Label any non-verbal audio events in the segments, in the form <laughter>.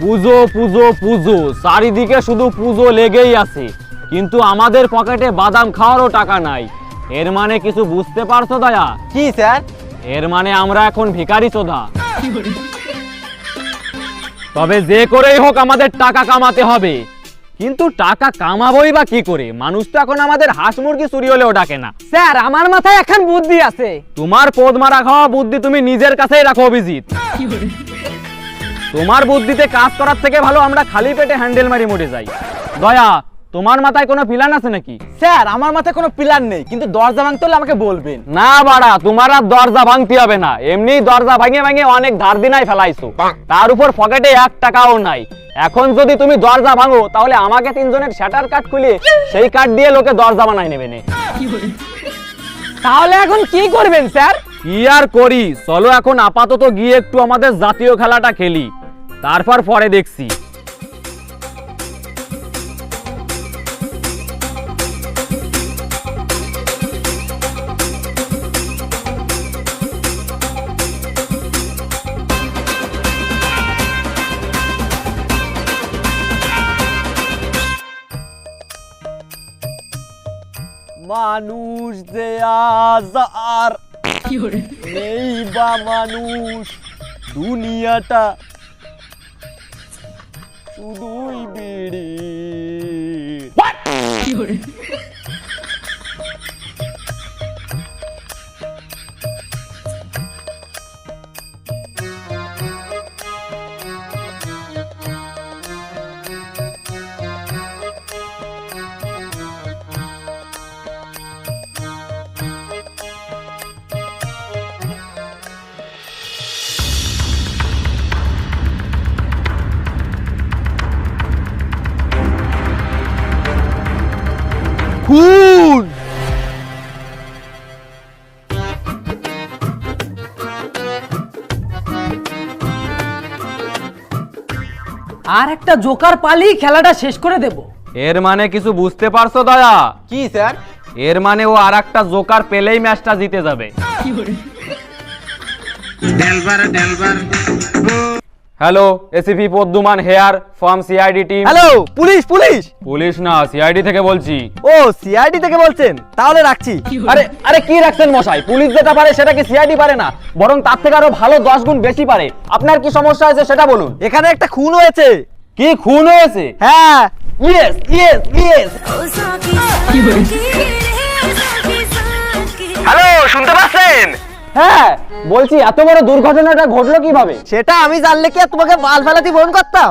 পুজো পুজো পুজো। চারিদিকে শুধু পুজো লেগেই আছে। কিন্তু আমাদের পকেটে বাদাম খাওয়ারও টাকা নাই। এর মানে কিছু বুঝতে পারছ দয়া? কি স্যার? এর মানে আমরা এখন ভিখারি চোদা তবে যে করেই হোক আমাদের টাকা কামাতে হবে। কিন্তু টাকা কামাবোই বা কি করে? মানুষ তো এখন আমাদের হাঁস মুরগি চুরি হলেও ডাকে না। স্যার আমার মাথায় এখন বুদ্ধি আছে। তোমার পদ মারা খাওয়া বুদ্ধি তুমি নিজের কাছেই রাখো অভিজিৎ। তোমার বুদ্ধিতে কাজ করার থেকে ভালো আমরা খালি পেটে হ্যান্ডেল মারি মরে যাই। দয়া তোমার মাথায় কোনো প্ল্যান আছে নাকি? স্যার আমার মাথায় কোনো প্ল্যান নেই কিন্তু দরজা ভাঙতে হলে আমাকে বলবেন। না বাড়া তোমার আর দরজা ভাঙতে হবে না। এমনি দরজা ভাঙে ভাঙে অনেক ধার দিনাই ফেলাইছো। তার উপর পকেটে এক টাকাও নাই। এখন যদি তুমি দরজা ভাঙো তাহলে আমাকে তিনজনের শাটার কাট খুলে সেই কাঠ দিয়ে লোকে দরজা বানাই নেবে নে। তাহলে এখন কি করবেন স্যার? কি আর করি? চলো এখন আপাতত গিয়ে একটু আমাদের জাতীয় খেলাটা খেলি। তারপর পরে দেখছি। মানুষ যে আজ আর নেই বা মানুষ দুনিয়াটা শুধুই বিড়ি <laughs> <laughs> খুন আর একটা জোকার পালি খেলাটা শেষ করে দেব। এর মানে কিছু বুঝতে পারছ দয়া? কি স্যার? এর মানে ও আর একটা জোকার পেলেই ম্যাচটা জিতে যাবে। ডেলবার ডেলবার hello ACP পদ্মমান here from CID team hello police police! Police না সিআইডি থেকে বলছি। ও সিআইডি থেকে বলছেন? তাহলে রাখছি। আরে আরে কি রাখছেন মশাই? পুলিশ যেটা পারে সেটা কি সিআইডি পারে না? বরং তার থেকে আরও ভালো দশ গুণ বেশি পারে। আপনার কি সমস্যা আছে সেটা বলুন। এখানে একটা খুন হয়েছে। কি খুন হয়েছে? হ্যাঁ। Yes yes yes. হ্যালো শুনতে পাচ্ছেন? হ্যাঁ বলছি এত বড় দুর্ঘটনাটা ঘটলো কীভাবে? সেটা আমি জানলে কি আর তোমাকে বাল ফেলাতে ফোন করতাম?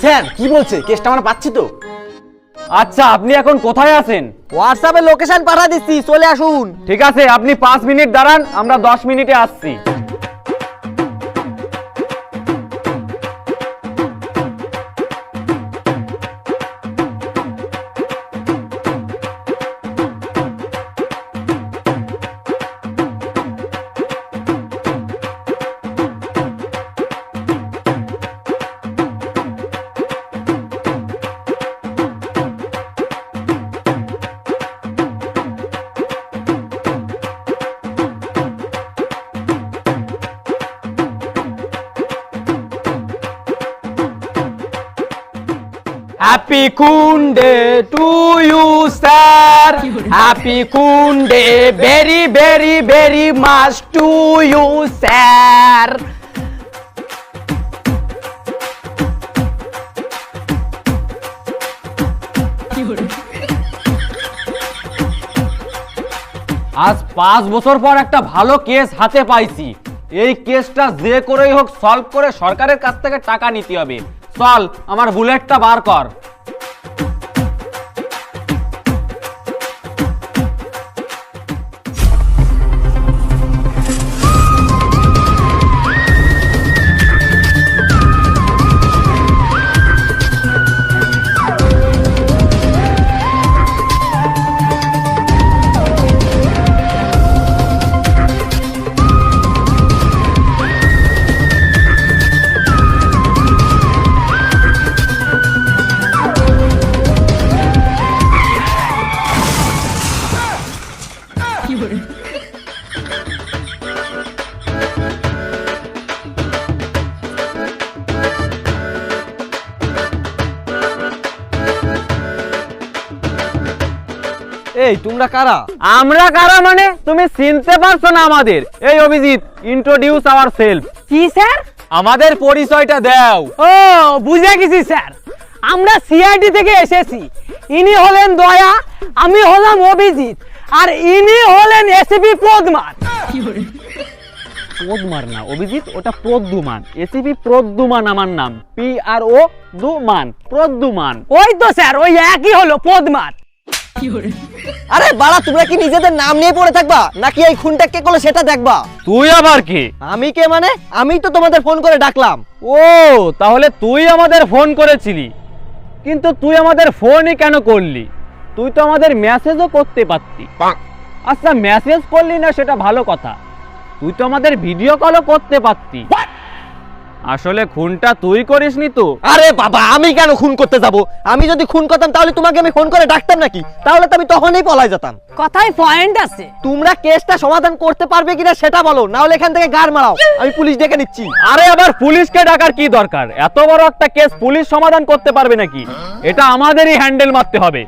স্যার কি বলছে? কেসটা আমরা পাচ্ছি তো। আচ্ছা আপনি এখন কোথায় আছেন? হোয়াটসঅ্যাপে লোকেশন পাঠা দিচ্ছি চলে আসুন। ঠিক আছে আপনি পাঁচ মিনিট দাঁড়ান আমরা দশ মিনিটে আসছি। হ্যাপি কুন্ডে to you sir. Happy কুন্ডে very very very much to you sir. আজ পাঁচ বছর পর একটা ভালো কেস হাতে পাইছি। এই কেসটা যে করেই হোক সলভ করে সরকারের কাছ থেকে টাকা নিতে হবে। চল, আমার বুলেটটা বার কর। এই তোমরা কারা? আমরা কারা মানে? তুমি চিনতে পারছ না আমাদের। এই অভিজিৎ ইন্ট্রোডিউস আওয়ার সেলফ কি স্যার? আমাদের পরিচয়টা দাও। ও বুঝে গেছি স্যার। আমরা সিআইডি থেকে এসেছি। ইনি হলেন দয়া আমি হলাম অভিজিৎ। আর ইনি হলেন এসিপি পদ্মার প্রদ্মার না অভিজিৎ ওটা প্রদ্যুমান। এসিপি প্রদ্যুমান আমার নাম। পি আর ও দুমান প্রদ্যুমান। ওই তো স্যার ওই একই হলো পদ্মার আরে বাড়া তোমরা কি নিজেদের নাম নিয়ে পড়ে থাকবা? নাকি এই খুনটা কে করল সেটা দেখবা? তুই আবার কি? আমি কে মানে? আমি তো তোমাদের ফোন করে ডাকলাম। ও তাহলে তুই আমাদের ফোন করেছিলি। কিন্তু তুই আমাদের ফোনই কেন করলি? তুই তো আমাদের মেসেজও করতে পারতি। আচ্ছা মেসেজ করলি না সেটা ভালো কথা। তুই তো আমাদের ভিডিও কলও করতে পারতি। আসলে খুনটা তুই করিসনি তো। আরে বাবা আমি কেন খুন করতে যাব? আমি যদি খুন করতাম তাহলে তোমাকে আমি ফোন করে ডাকতাম নাকি? তাহলে তো আমি তখনই পলাই যেতাম। কথায় পয়েন্ট আছে। তোমরা কেসটা সমাধান করতে পারবে কিনা সেটা বলো না হলে এখান থেকে গার মারাও। আমি পুলিশ ডেকে নিচ্ছি। আরে আবার পুলিশকে ডাকার কি দরকার? এত বড় একটা কেস পুলিশ সমাধান করতে পারবে নাকি? এটা আমাদেরই হ্যান্ডেল মারতে হবে।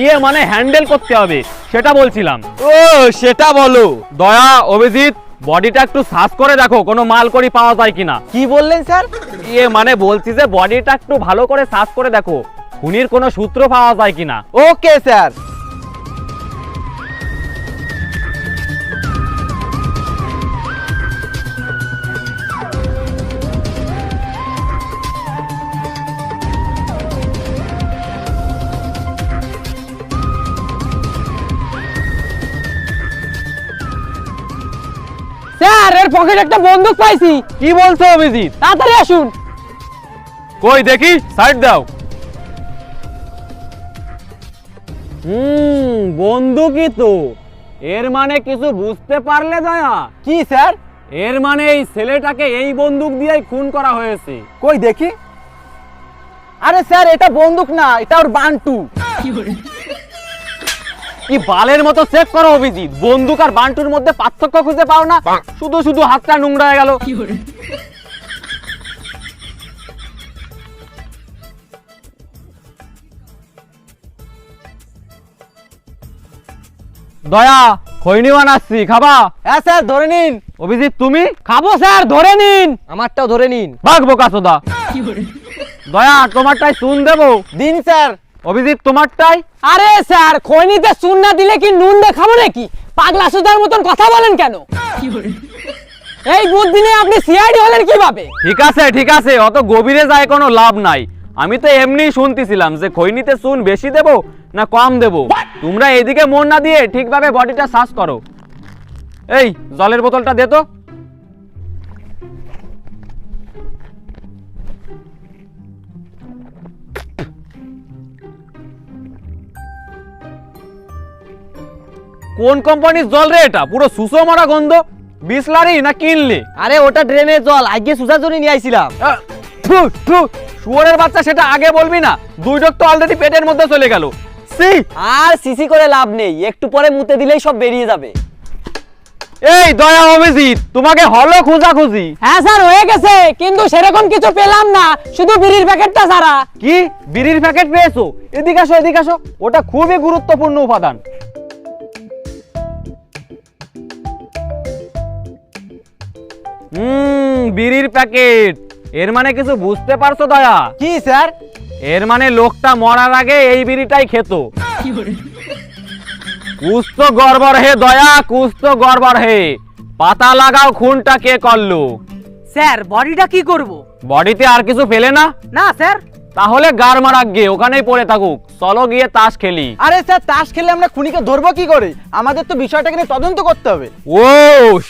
ইয়ে মানে হ্যান্ডেল করতে হবে সেটা বলছিলাম। ও সেটা বলো। দয়া অভিজিৎ বডিটা একটু সার্চ করে দেখো, কোনো মাল করি পাওয়া যায় কিনা। কি বললেন স্যার? ইয়ে মানে বলছি যে বডিটা একটু ভালো করে সার্চ করে দেখো, খুনির কোনো সূত্র পাওয়া যায় কিনা। Okay sir. স্যার এর পকেটে একটা বন্দুক পাইছি। কি বলছো অভিজিৎ? তাড়াতাড়ি আসুন। কই দেখি সাইড দাও। হুম বন্দুকই তো। এর মানে কিছু বুঝতে পারলে দয়া। কি স্যার? এর মানে এই ছেলেটাকে এই বন্দুক দিয়েই খুন করা হয়েছে। কই দেখি। আরে স্যার এটা বন্দুক না এটা ওর বান্টু। কি বালের মতো চেক করো অভিজিৎ? বন্দুক আর বান্টুর মধ্যে পার্থক্য খুঁজে পাও না? শুধু শুধু হাতটা নোংরা হয়ে গেল। দয়া খৈনি বানাচ্ছি খাবা? হ্যাঁ স্যার ধরে নিন। অভিজিৎ তুমি? খাব স্যার ধরে নিন। আমারটাও ধরে নিন। ভাগ বোকা সোদা। দয়া তোমারটাই চুন দেবো। দিন স্যার। অভিজিৎ তোমারটাই? আরে স্যার খৈনিতে চুন না দিলে কি নুন দিয়ে খাব নাকি? পাগলা সুদার মতন কথা বলেন কেন? এই বুদ্ধি নিয়ে আপনি সিআইডি হলেন কীভাবে? ঠিক আছে ঠিক আছে অত গভীরে যায় কোনো লাভ নাই। আমি তো এমনি শুনতেছিলাম যে খৈনিতে চুন বেশি দেবো না কম দেবো। তোমরা এদিকে মন না দিয়ে ঠিকভাবে বডিটা সার্চ করো। এই জলের বোতলটা দে তো। কোন কোম্পানির জল রে এটা? পুরো সুসো মারা গন্ধ। বিসলারি না কিনলি? আরে ওটা ড্রেনের জল। আগে সুজা জন্য নিয়ে আইছিলাম। শুয়োরের বাচ্চা সেটা আগে বলবি না। দুই ডক তো অলরেডি পেটের মধ্যে চলে গেল। সি! আর সিসি করে লাভ নেই। একটু পরে মুতে দিলেই সব বেরিয়ে যাবে। এই দয়া অভিজিৎ তোমাকে হলো খোঁজা খুঁজি হ্যাঁ স্যার হয়ে গেছে। কিন্তু সেরকম কিছু পেলাম না। শুধু বিড়ির প্যাকেটটা ছাড়া কি? বিড়ির প্যাকেট পেয়েছ? এদিকে আসো এদিকে আসো। ওটা খুবই গুরুত্বপূর্ণ উপাদান। হুম বিড়ির প্যাকেট। এর মানে কিছু বুঝতে পারছ দয়া? কি স্যার? এর মানে লোকটা মরার আগে এই বিড়িটাই খেত। কুছ তো গড়বড় হে দয়া কুছ তো গড়বড় হে। পাতা লাগাও খুনটা কে করল? স্যার বডিটা কি করব? বডিতে আর কিছু ফেলে না? না স্যার। তাহলে গার মারা গিয়ে ওখানেই পড়ে থাকুক। চলো গিয়ে তাস খেলি। আরে স্যার তাস খেলে আমরা খুনিকে ধরবো কি করে? আমাদের তো বিষয়টাকে নিয়ে তদন্ত করতে হবে। ও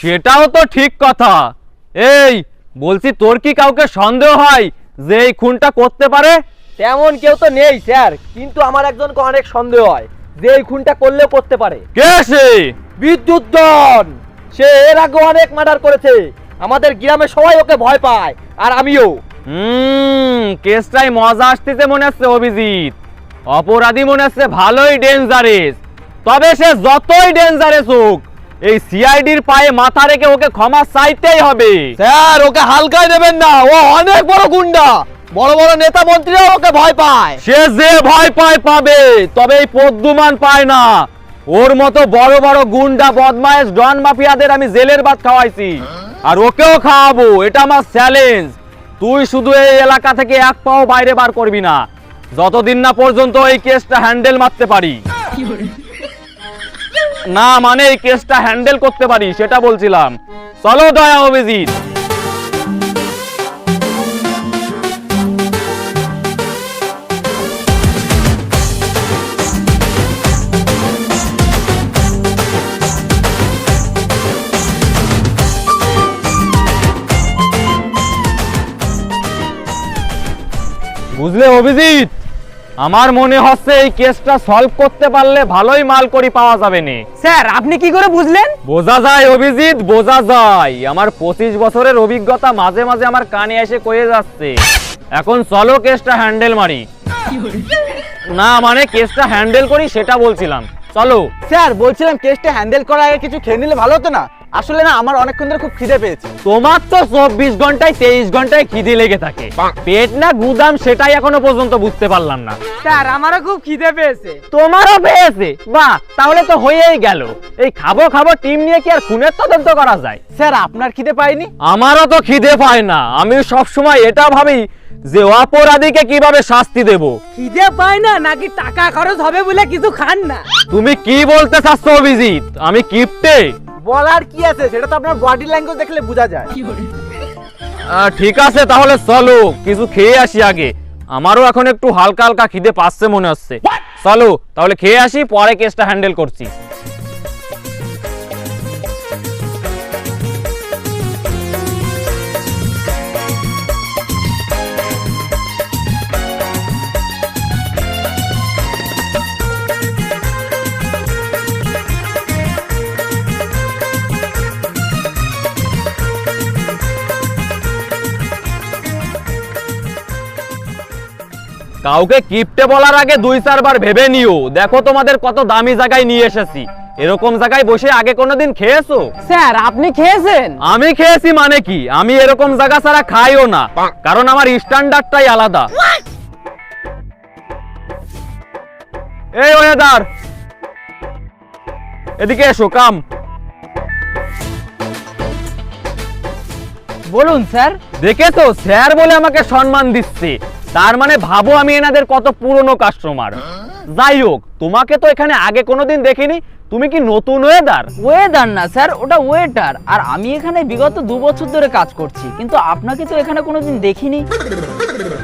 সেটাও তো ঠিক কথা। এই বলছি তোর কি কাউকে সন্দেহ হয় যে এই খুনটা করতে পারে? তেমন কেউ তো নেই স্যার। কিন্তু আমার একজনকে অনেক সন্দেহ হয় যে এই খুনটা করলেও করতে পারে। কে সে? বিদ্যুৎ দন! সে এর আগে অনেক মার্ডার করেছে। আমাদের গ্রামে সবাই ওকে ভয় পায় আর আমিও। হুম কেসটাই মজা আসতেছে মনে হচ্ছে অভিজিৎ। অপরাধী মনে হচ্ছে ভালোই ডেঞ্জারেস তবে সে যতই ডেঞ্জারেস হোক এই সিআইডির পায়ে মাথা রেখে ওকে ক্ষমা চাইতেই হবে। স্যার ওকে হালকায় দেবেন না। ও অনেক বড় গুন্ডা। বড় বড় নেতা মন্ত্রীরাও ওকে ভয় পায়। সে যে ভয় পায় পাবে তবে এই পদ্মমান পায় না। ওর মতো বড় বড় গুন্ডা বদমাইশ ডন মাফিয়াদের আমি জেলের ভাত খাওয়াইছি। আর ওকেও খাওয়াবো এটা আমার চ্যালেঞ্জ তুই শুধু এই এলাকা থেকে এক পাও বাইরে বার করবি না। যতদিন না পর্যন্ত এই কেসটা হ্যান্ডেল মারতে পারি। না মানে এই কেসটা হ্যান্ডেল করতে পারি সেটা বলছিলাম। চলো দয়া অভিজিৎ। বুঝলে অভিজিৎ? আমার মনে হচ্ছে এই কেসটা সলভ করতে পারলে ভালোই মাল করি পাওয়া যাবে নে। স্যার আপনি কি করে বুঝলেন? বোঝা যায় অভিজিৎ বোঝা যায়। আমার পঁচিশ বছরের অভিজ্ঞতা মাঝে মাঝে আমার কানে এসে কয়ে যাচ্ছে। এখন চলো কেসটা হ্যান্ডেল মারি। না মানে কেসটা হ্যান্ডেল করি সেটা বলছিলাম। চলো। স্যার বলছিলাম কেসটা হ্যান্ডেল করার আগে কিছু খেয়ে নিলে ভালো হতো না। আসলে না আমার অনেকক্ষণ ধরে খুব খিদে পেয়েছে। তোমার তো চব্বিশ ঘন্টায় তেইশ ঘন্টায় খিদে লেগে থাকে। পেট না গুদাম সেটাই এখনও পর্যন্ত বুঝতে পারলাম না। স্যার আমারও খুব খিদে পেয়েছে। তোমারও পেয়েছে? বাহ তাহলে তো হয়েই গেল। এই খাব খাব টিম নিয়ে কি আর খুনের তদন্ত করা যায়? স্যার আপনার খিদে পাইনি? আমারও তো খিদে পায় না। আমি সব সময় এটা ভাবি যে অপরাধীকে কীভাবে শাস্তি দেব। খিদে পায় না নাকি টাকা খরচ হবে বলে কিছু খান না? তুমি কি বলতে চাচ্ছ অভিজিৎ? আমি কিপটে? বলার কি আছে? সেটা তো আপনার বডি ল্যাঙ্গুয়েজ দেখলে বোঝা যায়। আহ, ঠিক আছে তাহলে চলো কিছু খেয়ে আসি আগে। আমারও এখন একটু হালকা হালকা খিদে পাচ্ছে মনে হচ্ছে। চলো তাহলে খেয়ে আসি পরে কেসটা হ্যান্ডেল করছি। কাউকে কিপটে বলার আগে দুই চারবার ভেবে নিও। দেখো তোমাদের কত দামি জায়গায় নিয়ে এসেছি। এরকম জায়গায় বসে আগে কোনোদিন খেয়েছো? স্যার আপনি খেয়েছেন? আমি খেয়েছি মানে কি? আমি এরকম জায়গা ছাড়া খাইও না। কারণ আমার স্ট্যান্ডার্ডটাই আলাদা। এই ওয়েদার! এদিকে এসো কাম। বলুন স্যার। দেখেছ? স্যার বলে আমাকে সম্মান দিচ্ছে। তার মানে ভাবো আমি এনাদের কত পুরনো কাস্টমার যাই হোক তোমাকে তো এখানে আগে কোনোদিন দেখিনি। তুমি কি নতুন ওয়েদার ওয়েদার না স্যার ওটা ওয়েটার আর আমি এখানে বিগত দু বছর ধরে কাজ করছি কিন্তু আপনাকে তো এখানে কোনোদিন দেখিনি।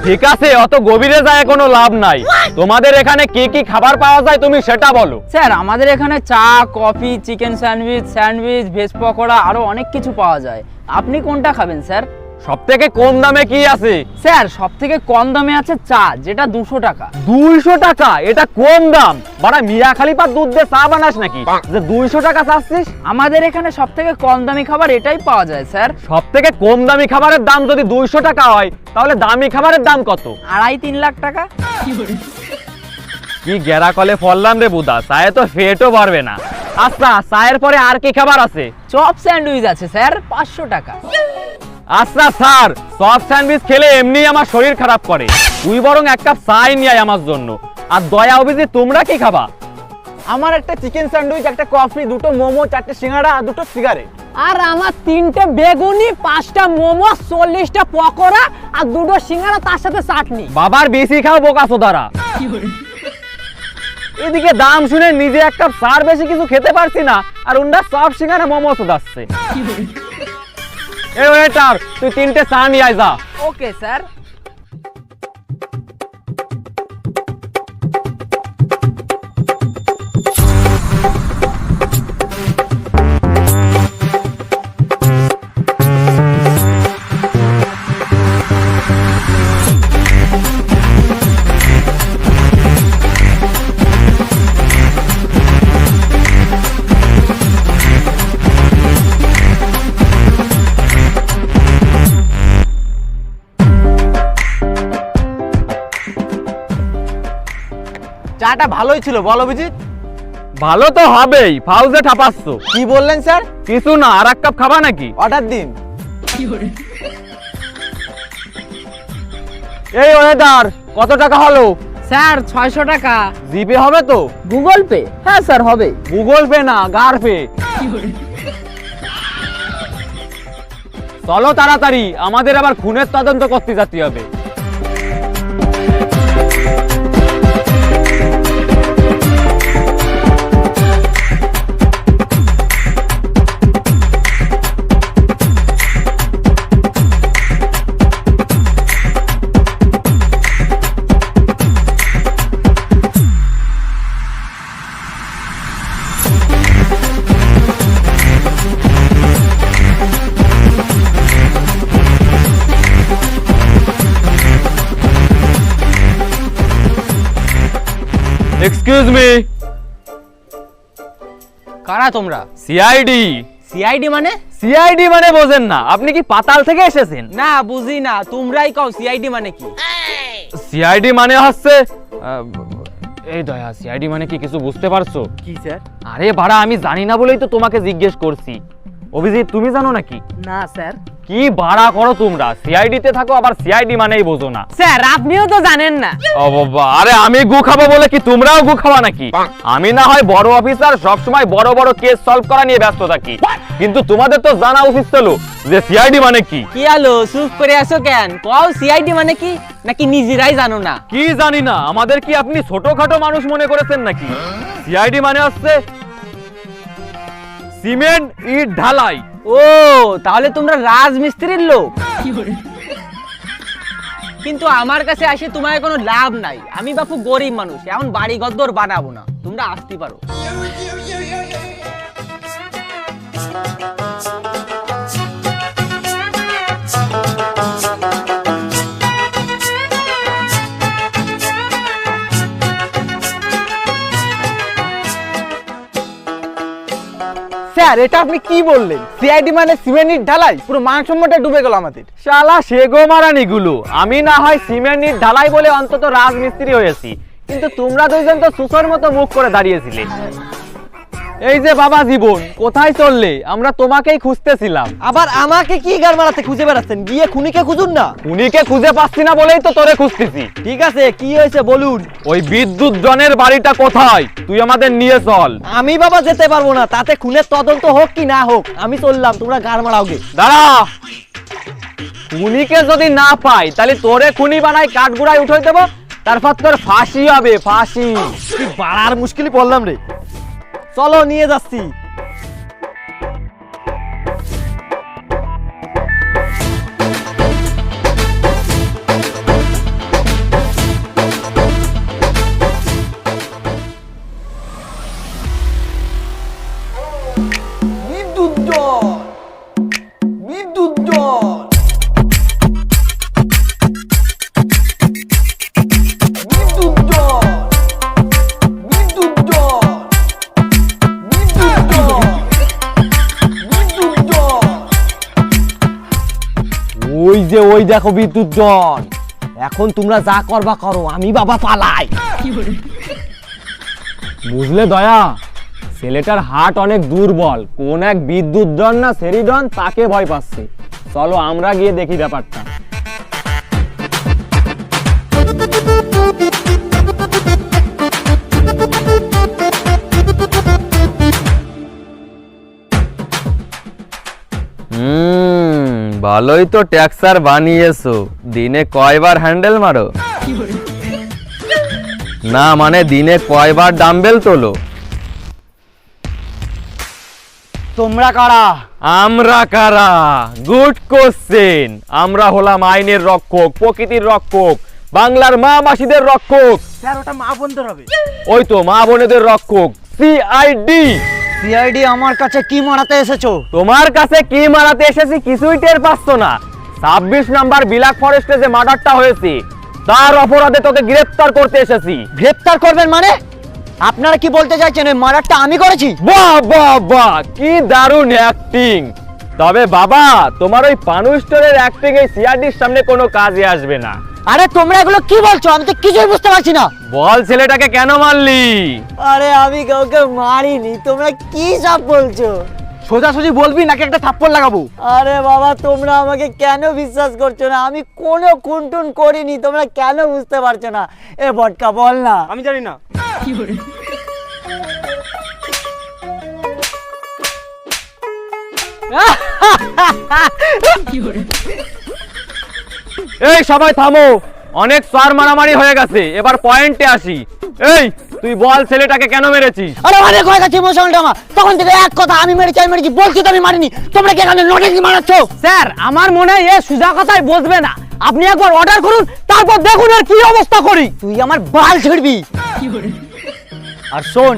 ঠিক আছে অত গভীরে যায় কোনো লাভ নাই। তোমাদের এখানে কি কি খাবার পাওয়া যায় তুমি সেটা বলো। স্যার আমাদের এখানে চা coffee chicken sandwich sandwich veg pakora আরও অনেক কিছু পাওয়া যায়। আপনি কোনটা খাবেন স্যার? সব থেকে কম দামে কি আছে? স্যার সব থেকে কম দামে আছে চা যেটা দুশো টাকা। দুইশো টাকা? এটা কম দাম? বাড়া মিয়া খালিপার দুধ দিয়ে চা বানাস নাকি? যে দুইশো টাকা চাচ্ছিস? আমাদের এখানে সব থেকে কম দামি খাবার এটাই পাওয়া যায় স্যার। সব থেকে কম দামি খাবারের দাম যদি দুইশো টাকা হয় তাহলে দামি খাবারের দাম কত? আড়াই তিন লাখ টাকা। কি গেরা কলে ফললাম রে বুদা চায়ে তো ফেটও পারবে না। আচ্ছা চায়ের পরে আর কি খাবার আছে? চপ স্যান্ডউইচ আছে স্যার পাঁচশো টাকা। আচ্ছা স্যার সফট স্যান্ডউইচ খেলে এমনি আমার শরীর খারাপ করে। তুই বরং এক কাপ চাই নিয়ে আমার জন্য। আর দয়া অভিজিৎ তোমরা কি খাবা? আমার একটা চিকেন স্যান্ডউইচ একটা কফি দুটো মোমো চারটে সিঙ্গাড়া আর দুটো সিগারেট আর আমার তিনটে বেগুনি পাঁচটা মোমো চল্লিশটা পকোড়া আর দুটো সিঙ্গারা তার সাথে চাটনি। বাবার বেশি খাও বোকা সোদারা। এদিকে দাম শুনে নিজে এক কাপ সার বেশি কিছু খেতে পারছি না আর উন্ডা সব সিঙ্গারা মোমো সোদাচ্ছে। এই ওয়েটার তুই তিনটে চা নিয়ে আয় ওকে স্যার চাটা ভালোই ছিল বল অভিজিৎ। ভালো তো হবেই ফাউজে ঠাপাচ্ছ। কি বললেন স্যার? কিছু না আর এক কাপ খাবা নাকি? অর্ডার দিন। এই ওয়েদার কত টাকা হলো? স্যার ছয়শো টাকা। জিপে হবে তো? Google Pay? হ্যাঁ স্যার হবে। গুগল পে না গার পে। চলো তাড়াতাড়ি আমাদের আবার খুনের তদন্ত করতে যেতে হবে। এক্সকিউজ মি কারা তোমরা? সিআইডি সিআইডি মানে? সিআইডি মানে বোঝেন না। আপনি কি পাতাল থেকে এসেছেন? না বুঝি না। তোমরাই কও সিআইডি মানে কি? সিআইডি মানে হচ্ছে এই দয়া সিআইডি মানে কি কিছু বুঝতে পারছ? কি স্যার? আরে বাড়া আমি জানি না বলেই তো তোমাকে জিজ্ঞেস করছি। অভিজিৎ তুমি জানো নাকি? না স্যার। কি ভাড়া করো তোমরা? সিআইডি তে থাকো আবার সিআইডি মানেই বোঝো না। স্যার আপনিও তো জানেন না। ও বাবা, আরে আমি গু খাব বলে কি তোমরাও গু খাওয়া নাকি? আমি না হয় বড় অফিসার সবসময় বড় বড় কেস সলভ করা নিয়ে ব্যস্ত থাকি। কিন্তু তোমাদের তো জানা উচিত ছিল যে সিআইডি মানে কি। কি আলো চুপ করে আছো কেন? কও সিআইডি মানে কি? নাকি নিজেরাই জানো না? কি জানি না আমাদের কি আপনি ছোটখাটো মানুষ মনে করেছেন নাকি? সিআইডি মানে হচ্ছে সিমেন্ট ইট ঢালাই। ও, তাহলে তোমরা রাজমিস্ত্রির লোক। কিন্তু আমার কাছে আসে তোমার কোনো লাভ নাই। আমি বাপু গরিব মানুষ এমন বাড়ি গদ্দর বানাবো না। তোমরা আসতে পারো। স্যার, এটা আপনি কি বললেন? সিআইডি মানে সিমেন্ট ঢালাই? পুরো মানসম্মটা ডুবে গেল আমাদের। শালা সেগো মারানি গুলো আমি না হয় সিমেন্ট ঢালাই বলে অন্তত রাজমিস্ত্রি হয়েছি। কিন্তু তোমরা দুইজন তো সুসর মতো মুখ করে দাঁড়িয়েছিলে। এই যে বাবা জীবন কোথায় চললে? আমরা তোমাকেই খুঁজতেছিলাম। আবার আমাকে কি গার মারাতে খুঁজে বেড়াচ্ছেন? গিয়ে খুনিকে খুঁজুন না। উনিকে খুঁজে পাচ্ছি না বলেই তো তোরে খুঁজতেছি। ঠিক আছে কি হয়েছে বলুন। ওই বিদ্যুৎ জনের বাড়িটা কোথায়? তুই আমাদের নিয়ে চল। আমি বাবা যেতে পারব না তাতে খুনের তদন্ত হোক কি না হোক আমি চললাম তোমরা গার মারাওগে দাঁড়া! খুনিকে যদি না পাই তাহলে তোরে খুনি বানাই কাঠগুড়ায় উঠে দেবো তারপর তোর ফাঁসি হবে ফাঁসি। কি বাড়ার মুশকিলই পড়লাম রে। চলো নিয়ে যাচ্ছি। দেখো বিদ্যুৎ জন এখন তোমরা যা করবা করো, আমি বাবা পালাই। বুঝলে দয়া? ছেলেটার হাট অনেক দুর্বল। কোন এক বিদ্যুৎ ডন না সেরিডন তাকে ভয় পাচ্ছে। চলো আমরা গিয়ে দেখি ব্যাপারটা। ভালোই তো ট্যাক্সার বানিয়েছো। দিনে কয়বার হ্যান্ডেল মারো? না মানে দিনে কয়বার ডাম্বেল তোলো? তোমরা কারা? আমরা কারা? গুড কোশ্চেন আমরা হলাম আইনের রক্ষক প্রকৃতির রক্ষক বাংলার মা মাসিদের রক্ষক। স্যার ওটা মা বন্ধুর হবে। ওই তো মা বোনেদের রক্ষক সিআইডি সিআইডি আমার কাছে কি মারাতে এসেছ? তোমার কাছে কি মারাতে এসেছি কিছুই টের পাচ্ছ না। ছাব্বিশ নাম্বার বিলাক ফরেস্টে যে মার্ডারটা হয়েছে তার অপরাধে তোকে গ্রেফতার করতে এসেছি। গ্রেফতার করবেন মানে? আপনারা কি বলতে চাইছেন ওই মার্ডারটা আমি করেছি? বাহ বাহ বাহ কি দারুণ অ্যাক্টিং তবে বাবা তোমার ওই পানু স্টোরের অ্যাক্টিং এই সিআরডির সামনে কোনো কাজে আসবে না। আরে তোমরা এগুলো কি বলছো? আমি তো কিছুই বুঝতে পারছি না। বল ছেলেটাকে কেন মারলি? আরে আমি কাউকে মারিনি তোমরা কি সব বলছো? সোজাসুজি বলবি নাকি একটা থাপ্পড় লাগাবো? আরে বাবা তোমরা আমাকে কেন বিশ্বাস করছ না? আমি কোনো খুনটুন করিনি তোমরা কেন বুঝতে পারছ না? এ বটকা বল না। আমি জানি না। <laughs> এই সবাই থামো। অনেক সার মারামারি হয়ে গেছে। এবার পয়েন্টে আসি। এই তুই বল ছেলেটাকে কেন মেরেছিস? আরে অনেক হয়ে গেছে ইমোশনটা আমার। তখন থেকে এক কথা আমি মেরেছি আমি মেরেছি বলছি তো আমি মারিনি। তোমরা কি এখানে নোটিস মারাচ্ছ? স্যার আমার মনে হয় এ সুজা কথায় বসবে না। আপনি একবার অর্ডার করুন তারপর দেখুন আর কি অবস্থা করি। তুই আমার বাল ছিড়বি। আর শোন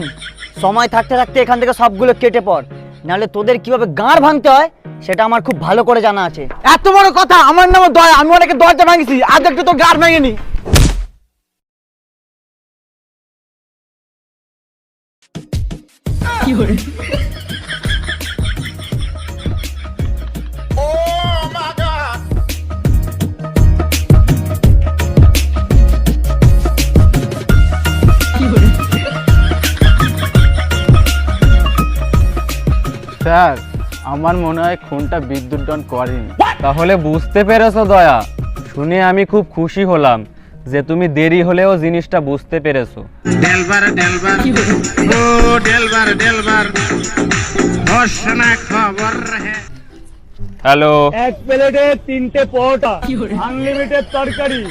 সময় থাকতে থাকতে এখান থেকে সবগুলো কেটে পড়। নাহলে তোদের কীভাবে গাঁড় ভাঙতে হয় সেটা আমার খুব ভালো করে জানা আছে। এত বড় কথা আমার নাম দয়া আমি অনেকে দরজা ভাঙিছি আজ একটু তো গাড় ভাঙিনি। স্যার আমার মনে হয় খুনটা বিদ্যুৎ ডন করেনি। তাহলে বুঝতে পেরেছ দয়া শুনে আমি খুব খুশি হলাম যে তুমি দেরি হলেও জিনিসটা বুঝতে পেরেছ। ডেলবার ডেলবার ও ডেলবার ডেলবার ঘোষণা খবর হ্যাঁ হ্যালো। এক প্লেটে তিনটে পরোটা আনলিমিটেড তরকারি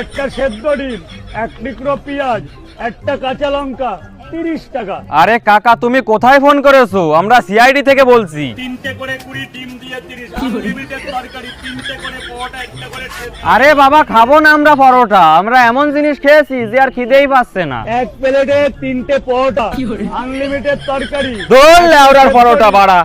একটা সেদ্ধ ডিম এক টুকরো পেঁয়াজ একটা কাঁচা লঙ্কা তিরিশ টাকা। আরে কাকা তুমি কোথায় ফোন করেছ? আমরা সিআইডি থেকে বলছি। তিনটে করে কুড়ি ডিম দিয়ে তিরিশ। আনলিমিটেড তরকারি তিনটে করে পরোটা একটা করে আরে বাবা খাব না আমরা পরোটা। আমরা এমন জিনিস খেয়েছি যে আর খিদেই পাচ্ছে না। এক প্লেটে তিনটে পরোটা। আনলিমিটেড তরকারি। দোল লেওড়ার পরোটা বাড়া।